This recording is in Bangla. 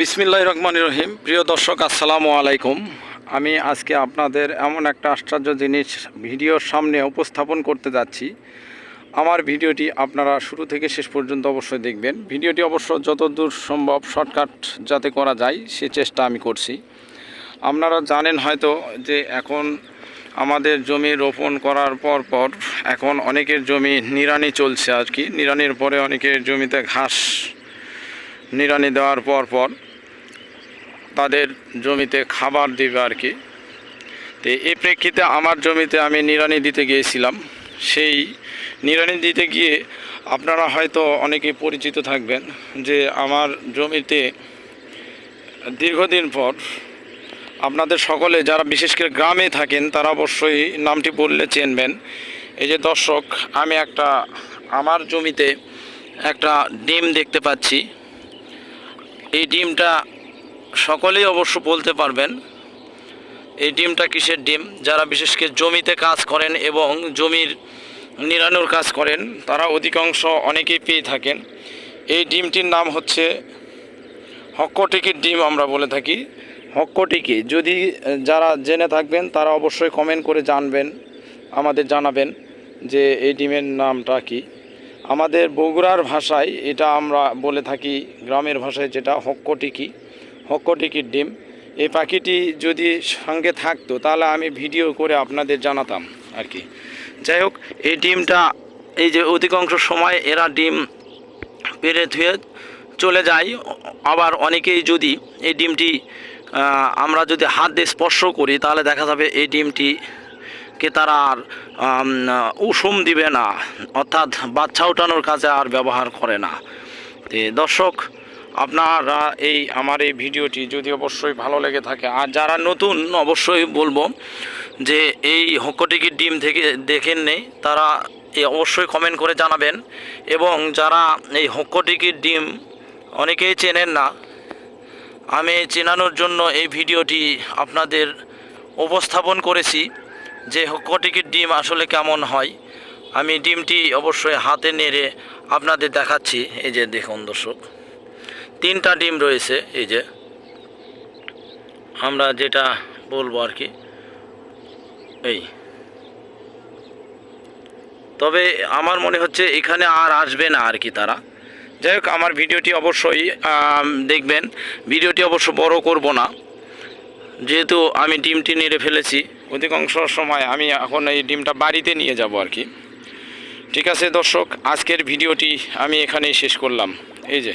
বিসমিল্লাহ রহমান রহিম। প্রিয় দর্শক, আসসালামু আলাইকুম। আমি আজকে আপনাদের এমন একটা আশ্চর্য জিনিস ভিডিওর সামনে উপস্থাপন করতে যাচ্ছি। আমার ভিডিওটি আপনারা শুরু থেকে শেষ পর্যন্ত অবশ্যই দেখবেন। ভিডিওটি অবশ্য যতদূর সম্ভব শর্টকাট যাতে করা যায়, সে চেষ্টা আমি করছি। আপনারা জানেন হয়তো যে এখন আমাদের জমি রোপণ করার পর পর এখন অনেকের জমি নিড়ানি চলছে আর কি। নিড়ানির পরে অনেকের জমিতে ঘাস নিড়ানি দেওয়ার পর পর তাদের জমিতে খাবার দিবে আর কি। তো এ প্রেক্ষিতে আমার জমিতে আমি নিড়ানি দিতে গিয়েছিলাম। সেই নিড়ানি দিতে গিয়ে আপনারা হয়তো অনেকে পরিচিত থাকবেন যে আমার জমিতে দীর্ঘদিন পর আপনাদের সকলে যারা বিশেষ করে গ্রামে থাকেন, তারা অবশ্যই নামটি বললে চেনবেন। এই যে দর্শক, আমি একটা, আমার জমিতে একটা ডিম দেখতে পাচ্ছি। এই ডিমটা সকলেই অবশ্য বলতে পারবেন, এই ডিমটা কিসের ডিম? যারা বিশেষ করে জমিতে কাজ করেন এবং জমির নিরানোর কাজ করেন, তারা অধিকাংশ অনেকেই পেয়ে থাকেন। এই ডিমটির নাম হচ্ছে হক্কটিকির ডিম আমরা বলে থাকি। হক্কটিকি, যদি যারা জেনে থাকবেন, তারা অবশ্যই কমেন্ট করে জানবেন, আমাদের জানাবেন যে এই ডিমের নামটা কি। আমাদের বগুড়ার ভাষায় এটা আমরা বলে থাকি, গ্রামের ভাষায় যেটা হক্কটিকি। হক্কটিকির ডিম। এই পাখিটি যদি সঙ্গে থাকতো, তাহলে আমি ভিডিও করে আপনাদের জানাতাম আর কি। যাই হোক, এই ডিমটা, এই যে অধিকাংশ সময় এরা ডিম পেরে ধুয়ে চলে যায়। আবার অনেকেই যদি এই ডিমটি আমরা যদি হাত দিয়ে স্পর্শ করি, তাহলে দেখা যাবে এই ডিমটি কে তারা আর উষুম দিবে না। অর্থাৎ বাচ্চা ওঠানোর কাজে আর ব্যবহার করে না। দর্শক আপনারা এই আমার এই ভিডিওটি যদি অবশ্যই ভালো লেগে থাকে, আর যারা নতুন, অবশ্যই বলব যে এই হক্কটিকির ডিম থেকে দেখেন নেই, তারা এই অবশ্যই কমেন্ট করে জানাবেন। এবং যারা এই হক্কটিকির ডিম অনেকেই চেনেন না, আমি চেনানোর জন্য এই ভিডিওটি আপনাদের উপস্থাপন করেছি যে হক্কটিকির ডিম আসলে কেমন হয়। আমি ডিমটি অবশ্যই হাতে নেড়ে আপনাদের দেখাচ্ছি। এই যে দেখুন দর্শক। তিনটা ডিম রয়েছে, এই যে। আমরা যেটা বলব আর কি, এই। তবে আমার মনে হচ্ছে এখানে আর আসবে না আর কি তারা। যাই হোক, আমার ভিডিওটি অবশ্যই দেখবেন। ভিডিওটি অবশ্য বড় করব না। যেহেতু আমি ডিমটি নেড়ে ফেলেছি, অধিকাংশ সময় আমি এখন এই ডিমটা বাড়িতে নিয়ে যাব আর কি। ঠিক আছে দর্শক, আজকের ভিডিওটি আমি এখানেই শেষ করলাম। এই যে।